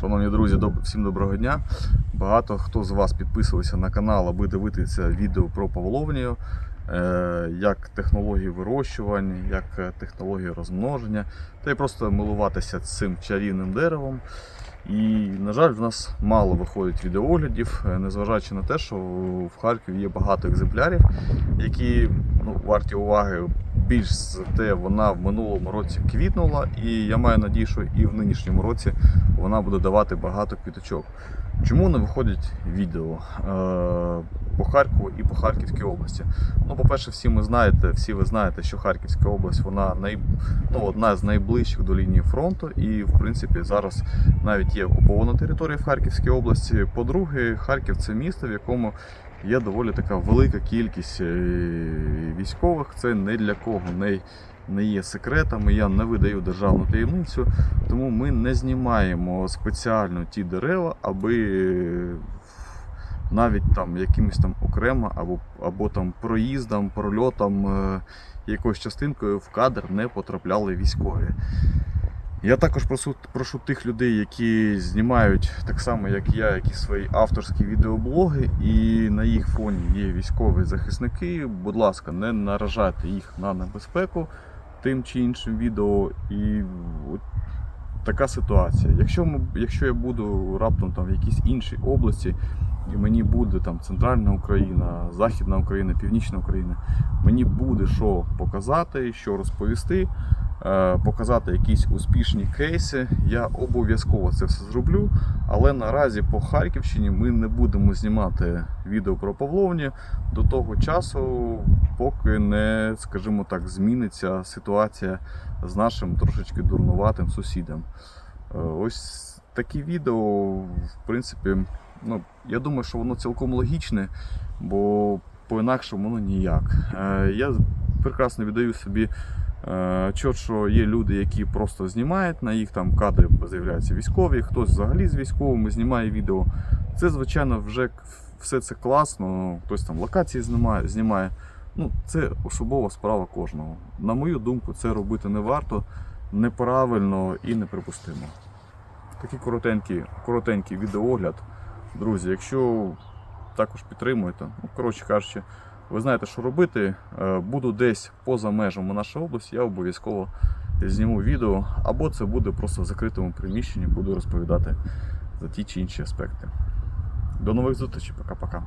Шановні друзі, всім доброго дня. Багато хто з вас підписувався на канал, аби дивитися відео про павловнію, е, як технології вирощування, як е, технології розмноження, та й просто милуватися цим чарівним деревом. І, на жаль, в нас мало виходить відеооглядів, е, незважаючи на те, що в Харкові є багато екземплярів, які ну, варті уваги. Більш за те, вона в минулому році квітнула, і я маю надію, що і в нинішньому році вона буде давати багато квіточок. Чому не виходять відео е, по Харкову і по Харківській області? Ну, по-перше, всі ми знаєте, всі ви знаєте, що Харківська область вона най, ну, одна з найближчих до лінії фронту, і в принципі зараз навіть є окупована територія в Харківській області. По-друге, Харків це місто, в якому є доволі така велика кількість е, військових. Це не для кого не, не є секретами. Я не видаю державну таємницю, тому ми не знімаємо спеціально ті дерева, аби е, навіть там якимось там окремо або, або там проїздом, прольотом, е, якоюсь частинкою в кадр не потрапляли військові. Я також прошу, прошу тих людей, які знімають так само, як я, якісь свої авторські відеоблоги, і на їх фоні є військові захисники. Будь ласка, не наражайте їх на небезпеку тим чи іншим відео. І от така ситуація. Якщо, якщо я буду раптом там в якійсь іншій області, і мені буде там центральна Україна, Західна Україна, Північна Україна, мені буде що показати, що розповісти показати якісь успішні кейси. Я обов'язково це все зроблю. Але наразі по Харківщині ми не будемо знімати відео про Павловні до того часу, поки не, скажімо так, зміниться ситуація з нашим трошечки дурнуватим сусідом. Е, Ось такі відео, в принципі, ну, я думаю, що воно цілком логічне, бо по-інакшому воно ніяк. Е, Я прекрасно віддаю собі Е, Чот, що є люди, які просто знімають, на їх там кадри з'являються військові, хтось взагалі з військовими знімає відео. Це, звичайно, вже все це класно, хтось там локації знімає. знімає. Ну, Це особова справа кожного. На мою думку, це робити не варто, неправильно і неприпустимо. Такий коротенький, коротенький відеоогляд. Друзі, якщо також підтримуєте, ну, коротше кажучи, ви знаєте, що робити. Е, Буду десь поза межами нашої області, я обов'язково зніму відео, або це буде просто в закритому приміщенні, буду розповідати за ті чи інші аспекти. До нових зустрічей, пока-пока.